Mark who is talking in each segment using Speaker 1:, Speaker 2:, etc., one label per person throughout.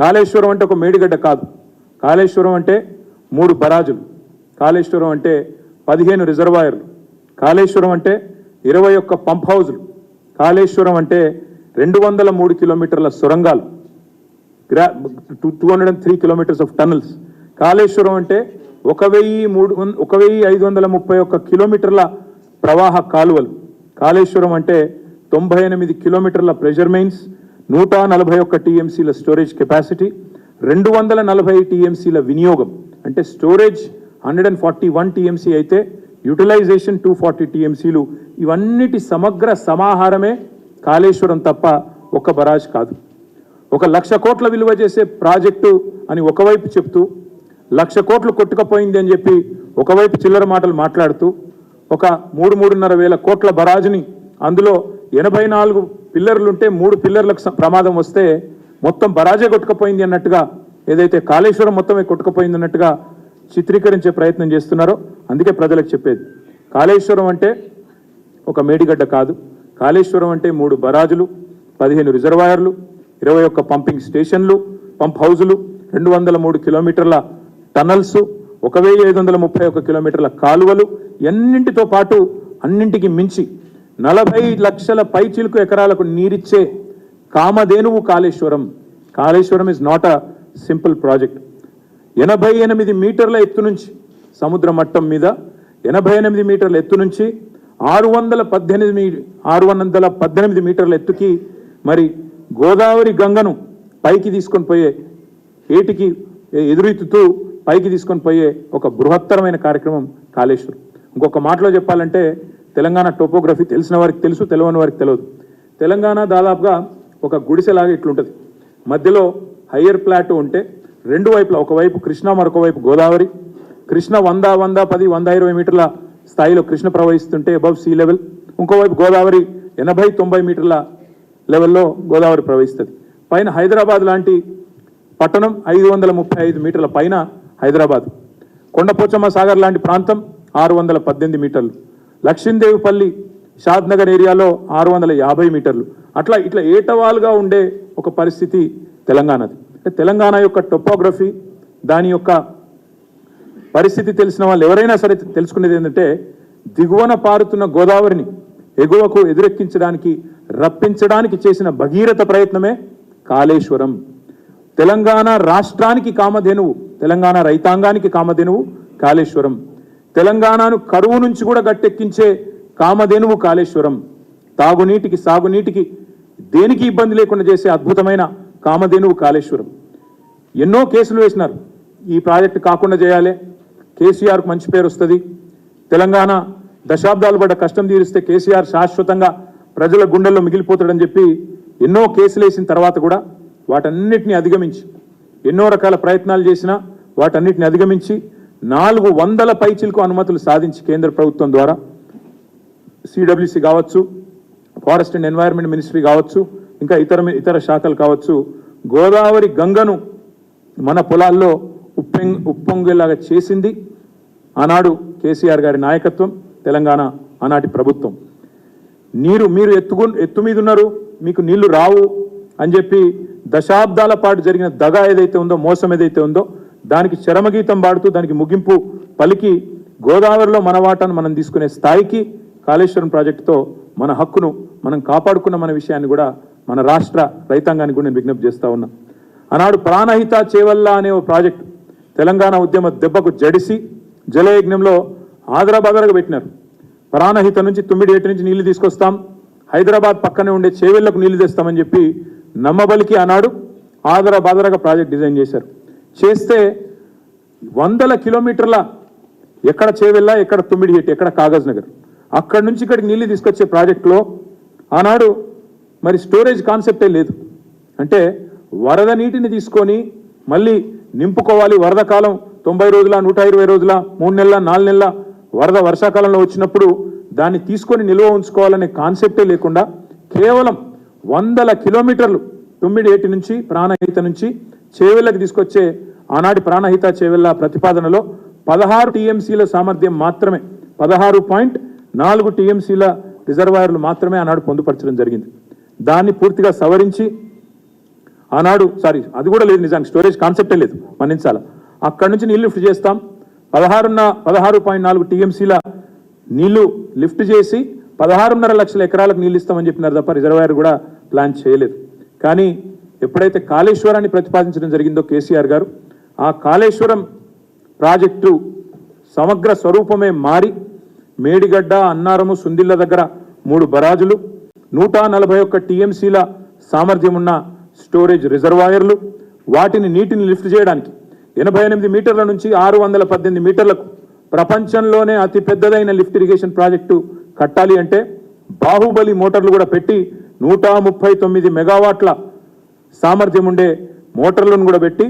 Speaker 1: కాళేశ్వరం అంటే ఒక మేడిగడ్డ కాదు. కాళేశ్వరం అంటే మూడు బరాజులు. కాళేశ్వరం అంటే పదిహేను రిజర్వాయర్లు. కాళేశ్వరం అంటే ఇరవై ఒక్క పంప్ హౌజులు. కాళేశ్వరం అంటే రెండు వందల మూడు కిలోమీటర్ల సొరంగాలు. గ్రా two hundred and three kilometres of tunnels Kaleshwaram అంటే ఒక వెయ్యి మూడు ఒక వెయ్యి ఐదు వందల ముప్పై ఒక్క కిలోమీటర్ల ప్రవాహ కాలువలు. కాళేశ్వరం అంటే తొంభై ఎనిమిది కిలోమీటర్ల ప్రెషర్ మెయిన్స్. నూట నలభై ఒక్క టీఎంసీల స్టోరేజ్ కెపాసిటీ రెండు వందల నలభై టీఎంసీల వినియోగం. అంటే storage hundred and forty one TMC అయితే యూటిలైజేషన్ టూ ఫార్టీ టీఎంసీలు ఇవన్నిటి సమగ్ర సమాహారమే కాళేశ్వరం తప్ప ఒక బరాజ్ కాదు. ఒక లక్ష కోట్ల విలువ చేసే ప్రాజెక్టు అని ఒకవైపు చెప్తూ లక్ష కోట్లు కొట్టుకపోయింది అని చెప్పి ఒకవైపు చిల్లర మాటలు మాట్లాడుతూ ఒక మూడు మూడున్నర వేల కోట్ల బరాజుని అందులో ఎనభై నాలుగు పిల్లర్లుంటే మూడు పిల్లర్లకు ప్రమాదం వస్తే మొత్తం బరాజే కొట్టుకుపోయింది అన్నట్టుగా ఏదైతే కాళేశ్వరం మొత్తమే కొట్టుకుపోయింది అన్నట్టుగా చిత్రీకరించే ప్రయత్నం చేస్తున్నారో అందుకే ప్రజలకు చెప్పేది. కాళేశ్వరం అంటే ఒక మేడిగడ్డ కాదు. కాళేశ్వరం అంటే మూడు బరాజులు పదిహేను రిజర్వాయర్లు ఇరవై ఒక్క పంపింగ్ స్టేషన్లు పంప్ హౌజులు రెండు వందల మూడు కిలోమీటర్ల టనల్స్ ఒక వెయ్యి ఐదు వందల ముప్పై ఒక్క కిలోమీటర్ల కాలువలు ఎన్నింటితో పాటు అన్నింటికి మించి నలభై లక్షల పై చిలుకు ఎకరాలకు నీరిచ్చే కామధేనువు Kaleshwaram. Kaleshwaram is not a simple project ఎనభై ఎనిమిది మీటర్ల ఎత్తు నుంచి సముద్ర మట్టం మీద ఎనభై ఎనిమిది మీటర్ల ఎత్తు నుంచి ఆరు వందల పద్దెనిమిది మీ- ఆరు వందల పద్దెనిమిది మీటర్ల ఎత్తుకి మరి గోదావరి గంగను పైకి తీసుకొని పోయే ఏటికి ఎదురెత్తుతూ పైకి తీసుకొని పోయే ఒక బృహత్తరమైన కార్యక్రమం కాళేశ్వరం. ఇంకొక మాటలో చెప్పాలంటే తెలంగాణ టోపోగ్రఫీ తెలిసిన వారికి తెలుసు తెలియని వారికి తెలియదు తెలంగాణ దాదాపుగా ఒక గుడిసెలాగా ఇట్లుంటుంది. మధ్యలో హయ్యర్ ప్లాట్ ఉంటే రెండు వైపులా ఒకవైపు కృష్ణ మరొక వైపు గోదావరి. కృష్ణ వంద వంద పది వంద ఇరవై మీటర్ల స్థాయిలో కృష్ణ ప్రవహిస్తుంటే అబవ్ సీ లెవెల్ ఇంకోవైపు గోదావరి ఎనభై తొంభై మీటర్ల లెవెల్లో గోదావరి ప్రవహిస్తుంది. పైన హైదరాబాద్ లాంటి పట్టణం ఐదు వందల ముప్పై ఐదు మీటర్ల పైన హైదరాబాద్. కొండపోచమ్మ సాగర్ లాంటి ప్రాంతం ఆరు వందల పద్దెనిమిది మీటర్లు. లక్ష్మీదేవిపల్లి షాద్ నగర్ ఏరియాలో ఆరు వందల యాభై మీటర్లు. అట్లా ఇట్లా ఏటవాలుగా ఉండే ఒక పరిస్థితి తెలంగాణది. అంటే తెలంగాణ యొక్క టొపోగ్రఫీ దాని యొక్క పరిస్థితి తెలిసిన వాళ్ళు ఎవరైనా సరే తెలుసుకునేది ఏంటంటే దిగువన పారుతున్న గోదావరిని ఎగువకు ఎదురెక్కించడానికి రప్పించడానికి చేసిన భగీరథ ప్రయత్నమే కాళేశ్వరం. తెలంగాణ రాష్ట్రానికి కామధేనువు తెలంగాణ రైతాంగానికి కామధేనువు కాళేశ్వరం. తెలంగాణను కరువు నుంచి కూడా గట్టెక్కించే కామధేనువు కాళేశ్వరం. తాగునీటికి సాగునీటికి దేనికి ఇబ్బంది లేకుండా చేసే అద్భుతమైన కామధేనువు కాళేశ్వరం. ఎన్నో కేసులు వేసినారు. ఈ ప్రాజెక్టు కాకుండా చేయాలి. కేసీఆర్కు మంచి పేరు వస్తుంది. తెలంగాణ దశాబ్దాలు పడ్డ కష్టం తీరిస్తే కేసీఆర్ శాశ్వతంగా ప్రజల గుండెల్లో మిగిలిపోతాడని చెప్పి ఎన్నో కేసులు వేసిన తర్వాత కూడా వాటన్నిటిని అధిగమించి ఎన్నో రకాల ప్రయత్నాలు చేసినా వాటన్నిటిని అధిగమించి నాలుగు వందల పైచిలకు అనుమతులు సాధించి కేంద్ర ప్రభుత్వం ద్వారా సిడబ్ల్యూసి కావచ్చు ఫారెస్ట్ అండ్ ఎన్వైర్న్మెంట్ మినిస్ట్రీ కావచ్చు ఇంకా ఇతర ఇతర శాఖలు కావచ్చు గోదావరి గంగను మన పొలాల్లో ఉప్పెంగ్ ఉప్పొంగేలాగా చేసింది ఆనాడు కేసీఆర్ గారి నాయకత్వం తెలంగాణ ఆనాటి ప్రభుత్వం. నీరు మీరు ఎత్తుకు ఎత్తు మీద ఉన్నారు మీకు నీళ్ళు రావు అని చెప్పి దశాబ్దాల పాటు జరిగిన దగా ఏదైతే ఉందో మోసం ఏదైతే ఉందో దానికి చరమగీతం పాడుతూ దానికి ముగింపు పలికి గోదావరిలో మన వాటాను మనం తీసుకునే స్థాయికి కాళేశ్వరం ప్రాజెక్టుతో మన హక్కును మనం కాపాడుకున్న మన విషయాన్ని కూడా మన రాష్ట్ర రైతాంగానికి కూడా నేను విజ్ఞప్తి చేస్తూ ఉన్నా. ఆనాడు ప్రాణహిత చేవల్ల అనే ఓ ప్రాజెక్టు తెలంగాణ ఉద్యమ దెబ్బకు జడిసి జలయజ్ఞంలో ఆదరాబాదరగా పెట్టినారు. ప్రాణహిత నుంచి తుమ్మిడియేటి నుంచి నీళ్ళు తీసుకొస్తాం. హైదరాబాద్ పక్కనే ఉండే చేవెళ్ళకు నీళ్ళు తెస్తామని చెప్పి నమ్మబలికి ఆనాడు ఆదరాబాదరగా ప్రాజెక్ట్ డిజైన్ చేశారు. చేస్తే వందల కిలోమీటర్ల ఎక్కడ చేవెళ్ళ ఎక్కడ తుమ్మిడిహెట్టి ఎక్కడ కాగజ్ నగర్. అక్కడి నుంచి ఇక్కడికి నీళ్ళు తీసుకొచ్చే ప్రాజెక్టులో ఆనాడు మరి స్టోరేజ్ కాన్సెప్టే లేదు. అంటే వరద నీటిని తీసుకొని మళ్ళీ నింపుకోవాలి. వరద కాలం తొంభై రోజుల నూట ఇరవై రోజుల మూడు నెలల నాలుగు నెలల వరద వర్షాకాలంలో వచ్చినప్పుడు దాన్ని తీసుకొని నిల్వ ఉంచుకోవాలనే కాన్సెప్టే లేకుండా కేవలం వందల కిలోమీటర్లు తొమ్మిది ఏటి నుంచి ప్రాణహిత నుంచి చేవెళ్ళకి తీసుకొచ్చే ఆనాటి ప్రాణహిత చేవెళ్ళ ప్రతిపాదనలో పదహారు టీఎంసీల సామర్థ్యం మాత్రమే పదహారు పాయింట్ నాలుగు టీఎంసీల రిజర్వాయర్లు మాత్రమే ఆనాడు పొందుపరచడం జరిగింది. దాన్ని పూర్తిగా సవరించి ఆనాడు సారీ అది కూడా లేదు నిజానికి స్టోరేజ్ కాన్సెప్టే లేదు మన్నించాల. అక్కడి నుంచి నీళ్ళు లిఫ్ట్ చేస్తాం. పదహారున్న పదహారు పాయింట్ నాలుగు టీఎంసీల నీళ్ళు లిఫ్ట్ చేసి పదహారున్నర లక్షల ఎకరాలకు నీళ్ళు ఇస్తామని చెప్పినారు తప్ప రిజర్వాయర్ కూడా ప్లాన్ చేయలేదు. కానీ ఎప్పుడైతే కాళేశ్వరాన్ని ప్రతిపాదించడం జరిగిందో కేసీఆర్ గారు ఆ కాళేశ్వరం ప్రాజెక్టు సమగ్ర స్వరూపమే మారి మేడిగడ్డ అన్నారము సుందిళ్ళ దగ్గర మూడు బరాజులు నూట నలభై ఒక్క టీఎంసీల సామర్థ్యం ఉన్న స్టోరేజ్ రిజర్వాయర్లు వాటిని నీటిని లిఫ్ట్ చేయడానికి ఎనభై ఎనిమిది మీటర్ల నుంచి ఆరు వందల పద్దెనిమిది మీటర్లకు ప్రపంచంలోనే అతి పెద్దదైన లిఫ్ట్ ఇరిగేషన్ ప్రాజెక్టు కట్టాలి అంటే బాహుబలి మోటార్లు కూడా పెట్టి నూట ముప్పై తొమ్మిది మెగావాట్ల సామర్థ్యం ఉండే మోటార్లను కూడా పెట్టి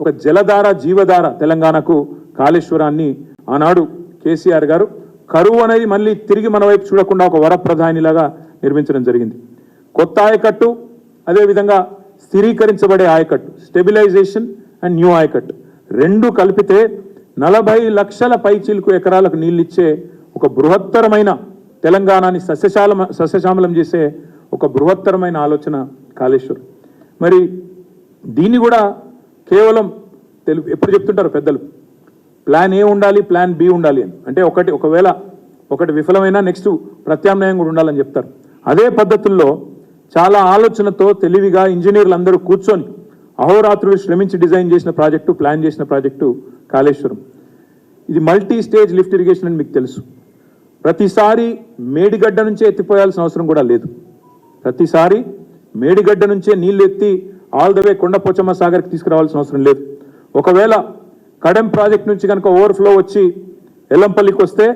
Speaker 1: ఒక జలధార జీవధార తెలంగాణకు కాళేశ్వరాన్ని ఆనాడు కేసీఆర్ గారు కరువు అనేది మళ్ళీ తిరిగి మన వైపు చూడకుండా ఒక వరప్రధానిలాగా నిర్మించడం జరిగింది. కొత్త ఆయకట్టు అదేవిధంగా స్థిరీకరించబడే ఆయకట్టు స్టెబిలైజేషన్ అండ్ న్యూ ఆయకట్టు రెండు కలిపితే నలభై లక్షల పైచీలకు ఎకరాలకు నీళ్ళిచ్చే ఒక బృహత్తరమైన తెలంగాణని సస్యశాల సస్యశ్యామలం చేసే ఒక బృహత్తరమైన ఆలోచన కాళేశ్వరం. మరి దీన్ని కూడా కేవలం తెలుగు ఎప్పుడు చెప్తుంటారు పెద్దలు? ప్లాన్ ఏ ఉండాలి ప్లాన్ బి ఉండాలి అని. అంటే ఒకటి ఒకవేళ ఒకటి విఫలమైనా నెక్స్ట్ ప్రత్యామ్నాయం కూడా ఉండాలని చెప్తారు. అదే పద్ధతుల్లో చాలా ఆలోచనతో తెలివిగా ఇంజనీర్లు అందరూ కూర్చొని అహోరాత్రులు శ్రమించి డిజైన్ చేసిన ప్రాజెక్టు ప్లాన్ చేసిన ప్రాజెక్టు కాళేశ్వరం. ఇది మల్టీ స్టేజ్ లిఫ్ట్ ఇరిగేషన్ అని మీకు తెలుసు. ప్రతిసారి మేడిగడ్డ నుంచే ఎత్తిపోయాల్సిన అవసరం కూడా లేదు. ప్రతిసారి మేడిగడ్డ నుంచే నీళ్ళు ఎత్తి ఆల్ ద వే కొండపోచమ్మ సాగర్కి తీసుకురావాల్సిన అవసరం లేదు. ఒకవేళ కడెం ప్రాజెక్ట్ నుంచి కనుక ఓవర్ఫ్లో వచ్చి ఎల్లంపల్లికి వస్తే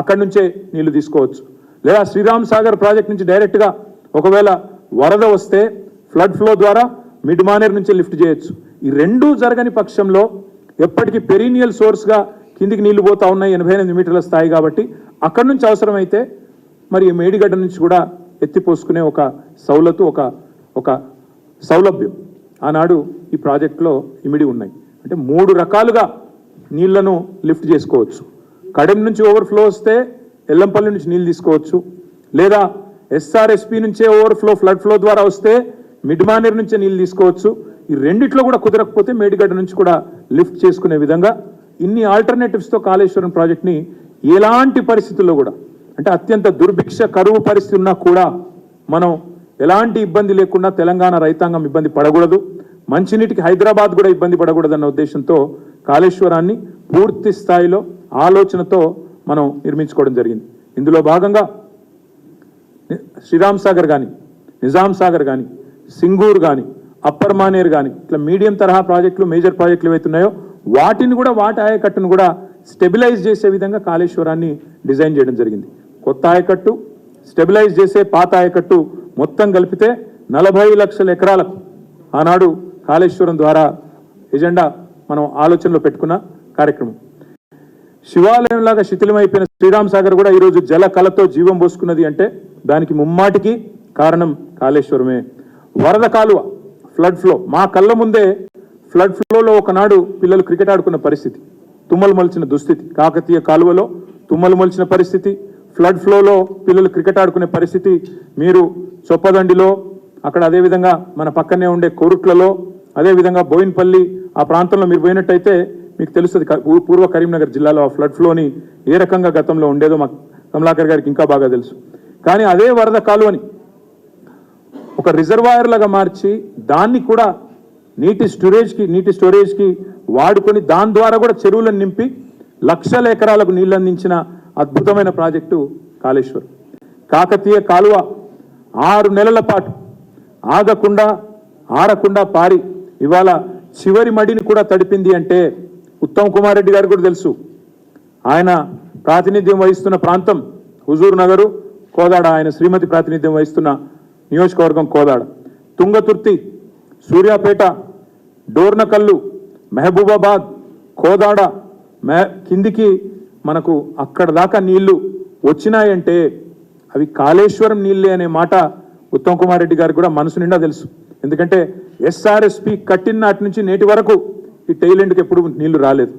Speaker 1: అక్కడి నుంచే నీళ్ళు తీసుకోవచ్చు. లేదా శ్రీరామ్ సాగర్ ప్రాజెక్ట్ నుంచి డైరెక్ట్గా ఒకవేళ వరద వస్తే ఫ్లడ్ ఫ్లో ద్వారా మిడ్మానేర్ నుంచి లిఫ్ట్ చేయొచ్చు. ఈ రెండూ జరగని పక్షంలో ఎప్పటికీ పెరీనియల్ సోర్స్గా కిందికి నీళ్ళు పోతా ఉన్నాయి ఎనభై ఎనిమిది మీటర్ల స్థాయి కాబట్టి అక్కడి నుంచి అవసరమైతే మరి మేడిగడ్డ నుంచి కూడా ఎత్తిపోసుకునే ఒక సౌలతు ఒక ఒక సౌలభ్యం. ఆనాడు ఈ ప్రాజెక్టులో ఇమిడి ఉన్నాయి. అంటే మూడు రకాలుగా నీళ్ళను లిఫ్ట్ చేసుకోవచ్చు. కడెం నుంచి ఓవర్ఫ్లో వస్తే ఎల్లంపల్లి నుంచి నీళ్ళు తీసుకోవచ్చు. లేదా ఎస్ఆర్ఎస్పి నుంచే ఓవర్ఫ్లో ఫ్లడ్ ఫ్లో ద్వారా వస్తే మిడ్ మానేర్ నుంచే నీళ్ళు తీసుకోవచ్చు. ఈ రెండిట్లో కూడా కుదరకపోతే మేడిగడ్డ నుంచి కూడా లిఫ్ట్ చేసుకునే విధంగా ఇన్ని ఆల్టర్నేటివ్స్తో కాళేశ్వరం ప్రాజెక్ట్ని ఎలాంటి పరిస్థితుల్లో కూడా అంటే అత్యంత దుర్భిక్ష కరువు పరిస్థితి ఉన్నా కూడా మనం ఎలాంటి ఇబ్బంది లేకుండా తెలంగాణ రైతాంగం ఇబ్బంది పడకూడదు. మంచినీటికి హైదరాబాద్ కూడా ఇబ్బంది పడకూడదన్న ఉద్దేశంతో కాళేశ్వరాన్ని పూర్తి స్థాయిలో ఆలోచనతో మనం నిర్మించుకోవడం జరిగింది. ఇందులో భాగంగా శ్రీరామ్ సాగర్ కానీ నిజాం సాగర్ కానీ సింగూర్ కానీ అప్పర్ మానేర్ కానీ ఇట్లా మీడియం తరహా ప్రాజెక్టులు మేజర్ ప్రాజెక్టులు ఏవైతున్నాయో వాటిని కూడా వాటి ఆయకట్టును కూడా స్టెబిలైజ్ చేసే విధంగా కాళేశ్వరాన్ని డిజైన్ చేయడం జరిగింది. కొత్త ఆయకట్టు స్టెబిలైజ్ చేసే పాత ఆయకట్టు మొత్తం కలిపితే నలభై లక్షల ఎకరాలకు ఆనాడు కాళేశ్వరం ద్వారా ఎజెండా మనం ఆలోచనలో పెట్టుకున్న కార్యక్రమం. శివాలయంలాగా శిథిలమైపోయిన శ్రీరామ్ సాగర్ కూడా ఈరోజు జల కళతో జీవం పోసుకున్నది అంటే దానికి ముమ్మాటికి కారణం కాళేశ్వరమే. వరద కాలువ ఫ్లడ్ ఫ్లో మా కళ్ళ ముందే ఫ్లడ్ ఫ్లోలో ఒకనాడు పిల్లలు క్రికెట్ ఆడుకున్న పరిస్థితి. తుమ్మలు మలిచిన దుస్థితి. కాకతీయ కాలువలో తుమ్మలు మలిచిన పరిస్థితి. ఫ్లడ్ ఫ్లోలో పిల్లలు క్రికెట్ ఆడుకునే పరిస్థితి మీరు చొప్పదండిలో అక్కడ అదేవిధంగా మన పక్కనే ఉండే కొరుట్లలో అదేవిధంగా బోయిన్పల్లి ఆ ప్రాంతంలో మీరు పోయినట్టయితే మీకు తెలుస్తుంది పూర్వ కరీంనగర్ జిల్లాలో ఆ ఫ్లడ్ ఫ్లోని ఏ రకంగా గతంలో ఉండేదో మా కమలాకర్ గారికి ఇంకా బాగా తెలుసు. కానీ అదే వరద కాలువని ఒక రిజర్వాయర్ లాగా మార్చి దాన్ని కూడా నీటి స్టోరేజ్కి నీటి స్టోరేజ్కి వాడుకొని దాని ద్వారా కూడా చెరువులను నింపి లక్షల ఎకరాలకు నీళ్ళు అందించిన అద్భుతమైన ప్రాజెక్టు కాళేశ్వరం. కాకతీయ కాలువ ఆరు నెలల పాటు ఆగకుండా ఆరకుండా పారి ఇవాళ చివరి మడిని కూడా తడిపింది అంటే ఉత్తమ్ కుమార్ రెడ్డి గారు కూడా తెలుసు. ఆయన ప్రాతినిధ్యం వహిస్తున్న ప్రాంతం హుజూర్ నగరు కోదాడ ఆయన శ్రీమతి ప్రాతినిధ్యం వహిస్తున్న నియోజకవర్గం కోదాడ. తుంగతుర్తి సూర్యాపేట డోర్నకల్లు మహబూబాబాద్ కోదాడ మె కిందికి మనకు అక్కడ దాకా నీళ్ళు వచ్చినాయంటే అవి కాళేశ్వరం నీళ్ళే అనే మాట ఉత్తమ్ కుమార్ రెడ్డి గారికి కూడా మనసు నిండా తెలుసు. ఎందుకంటే ఎస్ఆర్ఎస్పి కట్టిన నాటి నుంచి నేటి వరకు ఈ టైలెండ్కి ఎప్పుడు నీళ్ళు రాలేదు.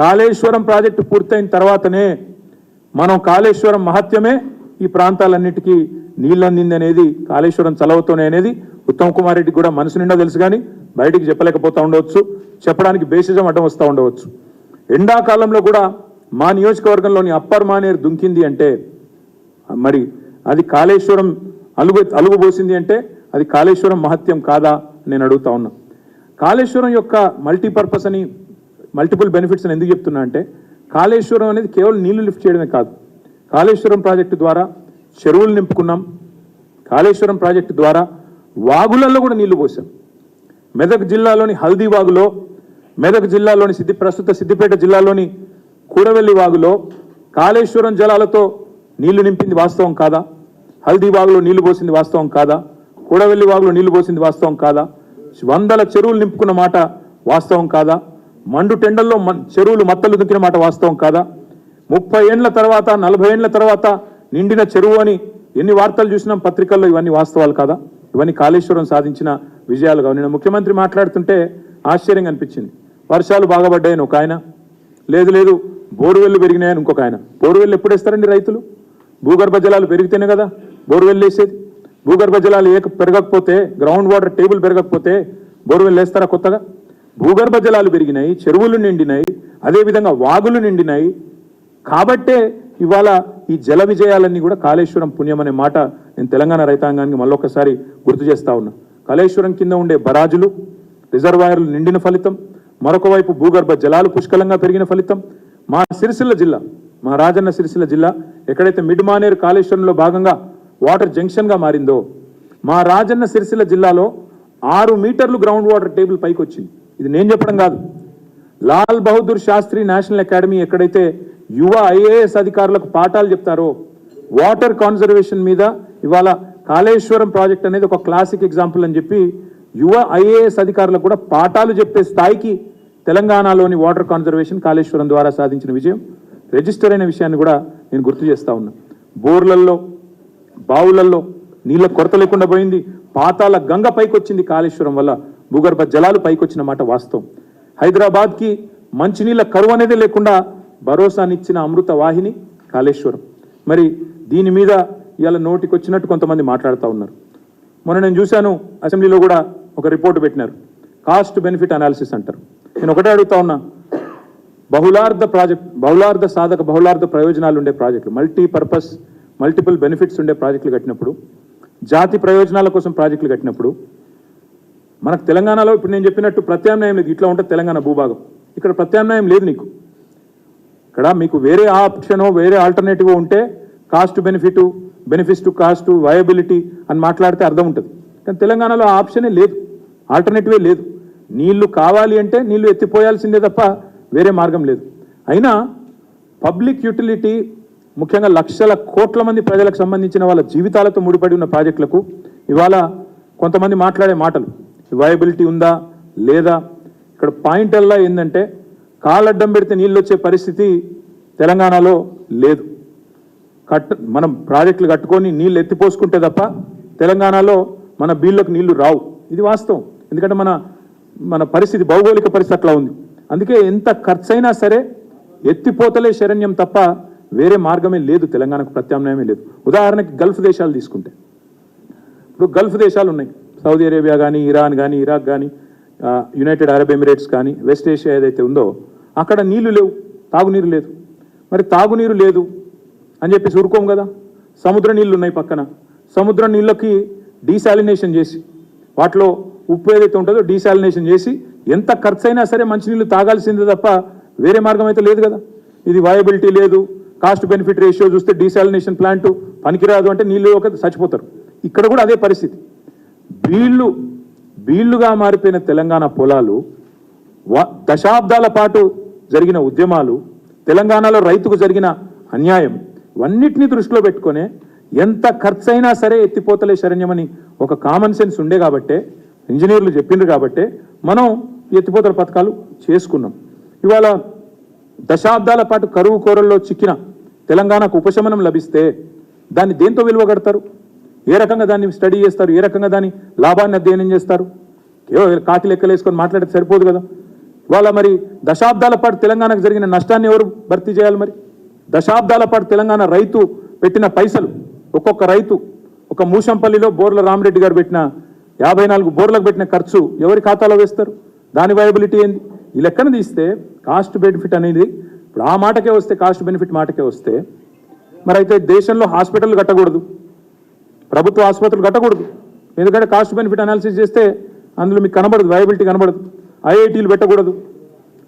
Speaker 1: కాళేశ్వరం ప్రాజెక్టు పూర్తయిన తర్వాతనే మనం కాళేశ్వరం మహత్యమే ఈ ప్రాంతాలన్నిటికీ నీళ్ళు అందింది అనేది కాళేశ్వరం చలవతోనే అనేది ఉత్తమ్ కుమార్ రెడ్డి కూడా మనసు నిండా తెలుసు కానీ బయటికి చెప్పలేకపోతూ ఉండవచ్చు. చెప్పడానికి బేసిజం అడ్డం వస్తూ ఉండవచ్చు. ఎండాకాలంలో కూడా మా నియోజకవర్గంలోని అప్పర్ మానేరు దుంకింది అంటే మరి అది కాళేశ్వరం అలుగు అలుగుబోసింది అంటే అది కాళేశ్వరం మహత్యం కాదా అని నేను అడుగుతా ఉన్నా. కాళేశ్వరం యొక్క మల్టీపర్పస్ అని మల్టిపుల్ బెనిఫిట్స్ అని ఎందుకు చెప్తున్నా అంటే కాళేశ్వరం అనేది కేవలం నీళ్ళు లిఫ్ట్ చేయడమే కాదు. కాళేశ్వరం ప్రాజెక్టు ద్వారా చెరువులు నింపుకున్నాం. కాళేశ్వరం ప్రాజెక్టు ద్వారా వాగులలో కూడా నీళ్ళు పోసాం. మెదక్ జిల్లాలోని హల్దీ వాగులో మెదక్ జిల్లాలోని సిద్ధి ప్రస్తుత సిద్దిపేట జిల్లాలోని కూడవెల్లి వాగులో కాళేశ్వరం జలాలతో నీళ్ళు నింపింది వాస్తవం కాదా? హల్దీ వాగులో నీళ్ళు పోసింది వాస్తవం కాదా? కూడవెల్లి వాగులో నీళ్ళు పోసింది వాస్తవం కాదా? వందల చెరువులు నింపుకున్న మాట వాస్తవం కాదా? మండు టెండల్లో మన్- చెరువులు మత్తలు దుక్కిన మాట వాస్తవం కాదా? ముప్పై ఏండ్ల తర్వాత నలభై ఏండ్ల తర్వాత నిండిన చెరువు అని ఎన్ని వార్తలు చూసినాం పత్రికల్లో ఇవన్నీ వాస్తవాలు కాదా? ఇవన్నీ కాళేశ్వరం సాధించిన విజయాలుగా నేను ముఖ్యమంత్రి మాట్లాడుతుంటే ఆశ్చర్యంగా అనిపించింది. వర్షాలు బాగా పడ్డాయని ఒక ఆయన. లేదు లేదు బోరువెల్లు పెరిగినాయని ఇంకొక ఆయన. బోరువెల్లు ఎప్పుడు వేస్తారండి రైతులు? భూగర్భ జలాలు పెరిగితేనే కదా బోరువెల్లు వేసేది. భూగర్భ జలాలు ఏక పెరగకపోతే గ్రౌండ్ వాటర్ టేబుల్ పెరగకపోతే బోరువెల్లు వేస్తారా కొత్తగా? భూగర్భ జలాలు పెరిగినాయి చెరువులు నిండినాయి అదేవిధంగా వాగులు నిండినాయి. కాబట్టే ఇవాళ ఈ జల విజయాలన్నీ కూడా కాళేశ్వరం పుణ్యం అనే మాట నేను తెలంగాణ రైతాంగానికి మళ్ళొకసారి గుర్తు చేస్తా ఉన్నా. కాళేశ్వరం కింద ఉండే బరాజులు రిజర్వాయర్లు నిండిన ఫలితం మరొక వైపు భూగర్భ జలాలు పుష్కలంగా పెరిగిన ఫలితం మా సిరిసిల్ల జిల్లా మా రాజన్న సిరిసిల్ల జిల్లా ఎక్కడైతే మిడ్ మానేరు కాళేశ్వరంలో భాగంగా వాటర్ జంక్షన్గా మారిందో మా రాజన్న సిరిసిల్ల జిల్లాలో ఆరు మీటర్లు గ్రౌండ్ వాటర్ టేబుల్ పైకి వచ్చింది ఇది నేను చెప్పడం కాదు. లాల్ బహదూర్ శాస్త్రి నేషనల్ అకాడమీ ఎక్కడైతే యువ ఐఏఎస్ అధికారులకు పాఠాలు చెప్తారో వాటర్ కాన్జర్వేషన్ మీద ఇవాళ కాళేశ్వరం ప్రాజెక్ట్ అనేది ఒక క్లాసిక్ ఎగ్జాంపుల్ అని చెప్పి యువ ఐఏఎస్ అధికారులకు కూడా పాఠాలు చెప్పే స్థాయికి తెలంగాణలోని వాటర్ కన్జర్వేషన్ కాళేశ్వరం ద్వారా సాధించిన విజయం రిజిస్టర్ అయిన విషయాన్ని కూడా నేను గుర్తు చేస్తా ఉన్నా. బోర్లల్లో బావులల్లో నీళ్ళ కొరత లేకుండా పోయింది. పాతాల గంగ పైకొచ్చింది కాళేశ్వరం వల్ల. భూగర్భ జలాలు పైకొచ్చిన మాట వాస్తవం. హైదరాబాద్కి మంచినీళ్ళ కరువు అనేది లేకుండా భరోసానిచ్చిన అమృత వాహిని కాళేశ్వరం. మరి దీని మీద ఇవాళ నోటికి వచ్చినట్టు కొంతమంది మాట్లాడుతూ ఉన్నారు. మొన్న నేను చూశాను అసెంబ్లీలో కూడా ఒక రిపోర్ట్ పెట్టినారు. కాస్ట్ బెనిఫిట్ అనాలిసిస్ అంటారు. నేను ఒకటే అడుగుతా ఉన్నా. బహుళార్థ ప్రాజెక్ట్ బహుళార్థ సాధక బహుళార్థ ప్రయోజనాలు ఉండే ప్రాజెక్టులు మల్టీపర్పస్ మల్టిపుల్ బెనిఫిట్స్ ఉండే ప్రాజెక్టులు కట్టినప్పుడు జాతి ప్రయోజనాల కోసం ప్రాజెక్టులు కట్టినప్పుడు మనకు తెలంగాణలో ఇప్పుడు నేను చెప్పినట్టు ప్రత్యామ్నాయం లేదు. ఇట్లా ఉంటుంది తెలంగాణ భూభాగం. ఇక్కడ ప్రత్యామ్నాయం లేదు నీకు. ఇక్కడ మీకు వేరే ఆప్షనో వేరే ఆల్టర్నేటివ్ ఉంటే cost benefit benefits to cost viability అని మాట్లాడితే అర్థం ఉంటుంది. కానీ తెలంగాణలో ఆ ఆప్షనే లేదు. ఆల్టర్నేటివే లేదు. నీళ్ళు కావాలి అంటే నీళ్ళు ఎత్తిపోయాల్సిందే తప్ప వేరే మార్గం లేదు. అయినా పబ్లిక్ యూటిలిటీ ముఖ్యంగా లక్షల కోట్ల మంది ప్రజలకు సంబంధించిన వాళ్ళ జీవితాలతో ముడిపడి ఉన్న ప్రాజెక్టులకు ఇవాళ కొంతమంది మాట్లాడే మాటలు వయబిలిటీ ఉందా? లేదా? ఇక్కడ పాయింట్ అల్లా ఏంటంటే కాలడ్డం పెడితే నీళ్ళు వచ్చే పరిస్థితి తెలంగాణలో లేదు. కట్ మనం ప్రాజెక్టులు కట్టుకొని నీళ్ళు ఎత్తిపోసుకుంటే తప్ప తెలంగాణలో మన బీళ్ళకు నీళ్ళు రావు. ఇది వాస్తవం. ఎందుకంటే మన మన పరిస్థితి భౌగోళిక పరిస్థితి అట్లా ఉంది. అందుకే ఎంత ఖర్చైనా సరే ఎత్తిపోతలే శరణ్యం తప్ప వేరే మార్గమే లేదు తెలంగాణకు ప్రత్యామ్నాయమే లేదు. ఉదాహరణకి గల్ఫ్ దేశాలు తీసుకుంటే. ఇప్పుడు గల్ఫ్ దేశాలు ఉన్నాయి. సౌదీ అరేబియా కానీ ఇరాన్ కానీ ఇరాక్ కానీ యునైటెడ్ అరబ్ ఎమిరేట్స్ కానీ వెస్ట్ ఏషియా ఏదైతే ఉందో అక్కడ నీళ్ళు లేవు తాగునీరు లేదు. మరి తాగునీరు లేదు అని చెప్పి ఊరుకోము కదా. సముద్ర నీళ్ళు ఉన్నాయి పక్కన. సముద్ర నీళ్ళకి డీసాలినేషన్ చేసి వాటిలో ఉప్పు ఏదైతే ఉంటుందో డీసాలినేషన్ చేసి ఎంత ఖర్చైనా సరే మంచినీళ్ళు తాగాల్సిందే తప్ప వేరే మార్గం అయితే లేదు కదా. ఇది వయబిలిటీ లేదు కాస్ట్ బెనిఫిట్ రేషియో చూస్తే డీసాలినేషన్ ప్లాంట్ పనికిరాదు అంటే నీళ్ళు ఒక చచ్చిపోతారు. ఇక్కడ కూడా అదే పరిస్థితి. బీళ్ళు బీళ్ళుగా మారిపోయిన తెలంగాణ పొలాలు వ- దశాబ్దాల పాటు జరిగిన ఉద్యమాలు తెలంగాణలో రైతుకు జరిగిన అన్యాయం ఇవన్నిటినీ దృష్టిలో పెట్టుకునే ఎంత ఖర్చైనా సరే ఎత్తిపోతలే శరణ్యమని ఒక కామన్ సెన్స్ ఉండే కాబట్టే ఇంజనీర్లు చెప్పిండ్రు కాబట్టే మనం ఎత్తిపోతల పథకాలు చేసుకున్నాం. ఇవాళ దశాబ్దాల పాటు కరువు కోరల్లో చిక్కిన తెలంగాణకు ఉపశమనం లభిస్తే దాన్ని దేంతో విలువ కడతారు? ఏ రకంగా దాన్ని స్టడీ చేస్తారు? ఏ రకంగా దాని లాభాన్ని అధ్యయనం చేస్తారు? కేవలం కాకి లెక్కలు వేసుకొని మాట్లాడితే సరిపోదు కదా. ఇవాళ మరి దశాబ్దాల పాటు తెలంగాణకు జరిగిన నష్టాన్ని ఎవరు భర్తీ చేయాలి మరి? దశాబ్దాల పాటు తెలంగాణ రైతు పెట్టిన పైసలు ఒక్కొక్క రైతు ఒక మూషంపల్లిలో బోర్ల రామరెడ్డి గారు పెట్టిన యాభై నాలుగు బోర్లకు పెట్టిన ఖర్చు ఎవరి ఖాతాలో వేస్తారు? దాని వయబిలిటీ ఏంది? ఈ లెక్కన తీస్తే కాస్ట్ బెనిఫిట్ అనేది ఇప్పుడు ఆ మాటకే వస్తే కాస్ట్ బెనిఫిట్ మాటకే వస్తే మరి అయితే దేశంలో హాస్పిటల్ కట్టకూడదు. ప్రభుత్వ ఆసుపత్రులు కట్టకూడదు. ఎందుకంటే కాస్ట్ బెనిఫిట్ అనాలిసిస్ చేస్తే అందులో మీకు కనబడదు వయబిలిటీ కనబడదు. ఐఐటీలు పెట్టకూడదు.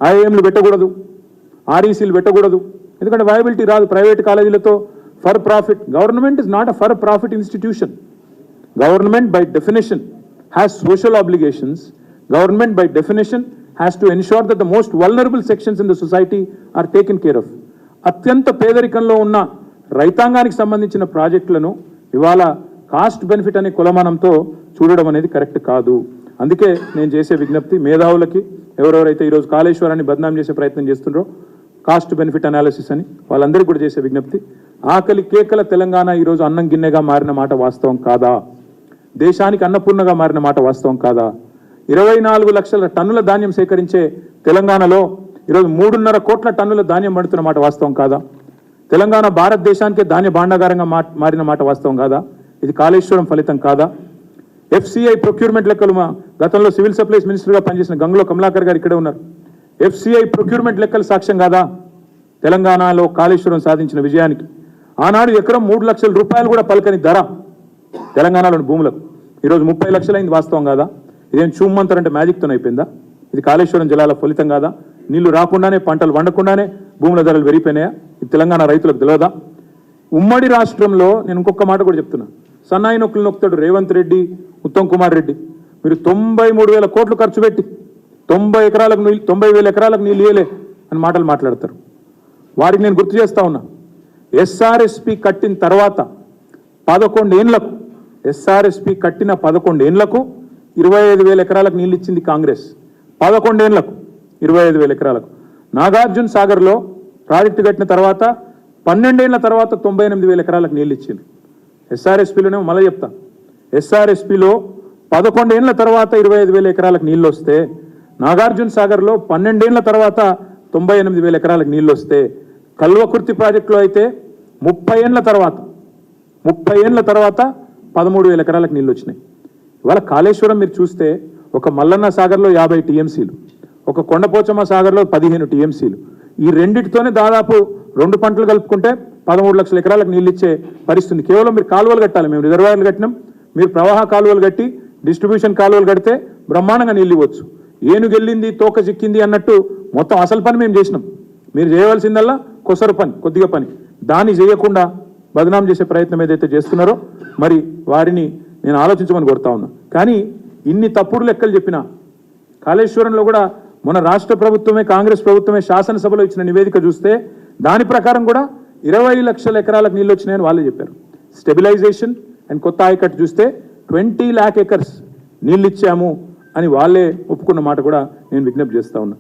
Speaker 1: ఐఐఎంలు పెట్టకూడదు. ఆర్ఈసీలు పెట్టకూడదు. ఎందుకంటే వయబిలిటీ రాదు. Private కాలేజీలతో for profit government is not a for profit institution government by definition has social obligations government by definition has to ensure that the most vulnerable sections in the society are taken care of అత్యంత పేదరికంలో ఉన్న రైతాంగానికి సంబంధించిన ప్రాజెక్టులను ఇవాళ cost benefit అనే కులమానంతో చూడడం అనేది కరెక్ట్ కాదు. అందుకే నేను చేసే విజ్ఞప్తి మేధావులకి ఎవరెవరైతే ఈరోజు కాళేశ్వరాన్ని బదనాం చేసే ప్రయత్నం చేస్తున్నారో కాస్ట్ బెనిఫిట్ అనాలిసిస్ అని వాళ్ళందరికీ కూడా చేసే విజ్ఞప్తి ఆకలి కేకల తెలంగాణ ఈరోజు అన్నం గిన్నెగా మారిన మాట వాస్తవం కాదా? దేశానికి అన్నపూర్ణగా మారిన మాట వాస్తవం కాదా? ఇరవై నాలుగు లక్షల టన్నుల ధాన్యం సేకరించే తెలంగాణలో ఈరోజు మూడున్నర కోట్ల టన్నుల ధాన్యం పడుతున్న మాట వాస్తవం కాదా? తెలంగాణ భారతదేశానికే ధాన్య భాండాగారంగా మా- మారిన మాట వాస్తవం కాదా? ఇది కాళేశ్వరం ఫలితం కాదా? ఎఫ్సిఐ ప్రొక్యూర్మెంట్ లెక్కలు మా గతంలో సివిల్ సప్లైస్ మినిస్టర్గా పనిచేసిన గంగులో కమలాకర్ గారు ఇక్కడే ఉన్నారు. ఎఫ్సిఐ ప్రొక్యూర్మెంట్ లెక్కలు సాక్ష్యం కాదా? తెలంగాణలో కాళేశ్వరం సాధించిన విజయానికి. ఆనాడు ఎకరం మూడు లక్షల రూపాయలు కూడా పలకని ధర తెలంగాణలోని భూములకు. ఈరోజు ముప్పై లక్షలైంది వాస్తవం కాదా? ఇదేం చూమ్మంతరంటే మ్యాజిక్తో అయిపోయిందా? ఇది కాళేశ్వరం జలాల ఫలితం కాదా? నీళ్ళు రాకుండానే పంటలు వండకుండానే భూముల ధరలు పెరిగిపోయినాయా? ఇది తెలంగాణ రైతులకు తెలియదా ఉమ్మడి రాష్ట్రంలో నేను ఇంకొక మాట కూడా చెప్తున్నా. సన్నాయి నొక్కులు నొక్కుతాడు రేవంత్ రెడ్డి ఉత్తమ్ కుమార్ రెడ్డి. మీరు తొంభై మూడు వేల కోట్లు ఖర్చు పెట్టి తొంభై ఎకరాలకు నీళ్ళు తొంభై వేల ఎకరాలకు నీళ్ళు ఇవ్వలే అని మాటలు మాట్లాడతారు. వారికి నేను గుర్తు చేస్తా ఉన్నా. ఎస్ఆర్ఎస్పి కట్టిన తర్వాత పదకొండేండ్లకు ఎస్ఆర్ఎస్పి కట్టిన పదకొండేండ్లకు ఇరవై ఐదు వేల ఎకరాలకు నీళ్ళు ఇచ్చింది కాంగ్రెస్. పదకొండేండ్లకు ఇరవై ఐదు వేల ఎకరాలకు. నాగార్జున సాగర్లో ప్రాజెక్టు కట్టిన తర్వాత పన్నెండేళ్ళ తర్వాత తొంభై ఎనిమిది వేల ఎకరాలకు నీళ్ళు ఇచ్చింది. ఎస్ఆర్ఎస్పిలోనే మళ్ళీ చెప్తా. ఎస్ఆర్ఎస్పిలో పదకొండేళ్ళ తర్వాత ఇరవై ఐదు వేల ఎకరాలకు నీళ్ళు వస్తే నాగార్జున సాగర్లో పన్నెండేళ్ళ తర్వాత తొంభై ఎనిమిది వేల ఎకరాలకు నీళ్ళు వస్తే కల్వకుర్తి ప్రాజెక్టులో అయితే ముప్పై ఏళ్ళ తర్వాత ముప్పై ఏళ్ళ తర్వాత పదమూడు వేల ఎకరాలకు నీళ్ళు వచ్చినాయి. ఇవాళ కాళేశ్వరం మీరు చూస్తే ఒక మల్లన్న సాగర్లో యాభై టీఎంసీలు ఒక కొండపోచమ్మ సాగర్లో పదిహేను టీఎంసీలు. ఈ రెండిటితోనే దాదాపు రెండు పంటలు కలుపుకుంటే పదమూడు లక్షల ఎకరాలకు నీళ్ళు ఇచ్చే పరిస్థితి కేవలం మీరు కాలువలు కట్టాలి. మేము రిజర్వాయర్లు కట్టినాం. మీరు ప్రవాహ కాలువలు కట్టి డిస్ట్రిబ్యూషన్ కాలువలు కడితే బ్రహ్మాండంగా నీళ్ళు ఇవ్వచ్చు. ఏనుగెళ్ళింది తోక చిక్కింది అన్నట్టు మొత్తం అసలు పని మేము చేసినాం. మీరు చేయవలసిందల్లా కొసరు పని కొద్దిగా పని. దాన్ని చేయకుండా బదనాం చేసే ప్రయత్నం ఏదైతే చేస్తున్నారో మరి వారిని నేను ఆలోచించమని కోరుతా ఉన్నా. కానీ ఇన్ని తప్పుడు లెక్కలు చెప్పినా కాళేశ్వరంలో కూడా మన రాష్ట్ర ప్రభుత్వమే కాంగ్రెస్ ప్రభుత్వమే శాసనసభలో ఇచ్చిన నివేదిక చూస్తే దాని ప్రకారం కూడా ఇరవై లక్షల ఎకరాలకు నీళ్ళు వచ్చినాయని వాళ్ళే చెప్పారు. స్టెబిలైజేషన్ అండ్ కొత్త ఆయకట్టు చూస్తే ట్వంటీ ల్యాక్ ఎకర్స్ నీళ్ళు ఇచ్చాము అని వాళ్ళే ఒప్పుకున్న మాట కూడా నేను విజ్ఞప్తి చేస్తా ఉన్నా.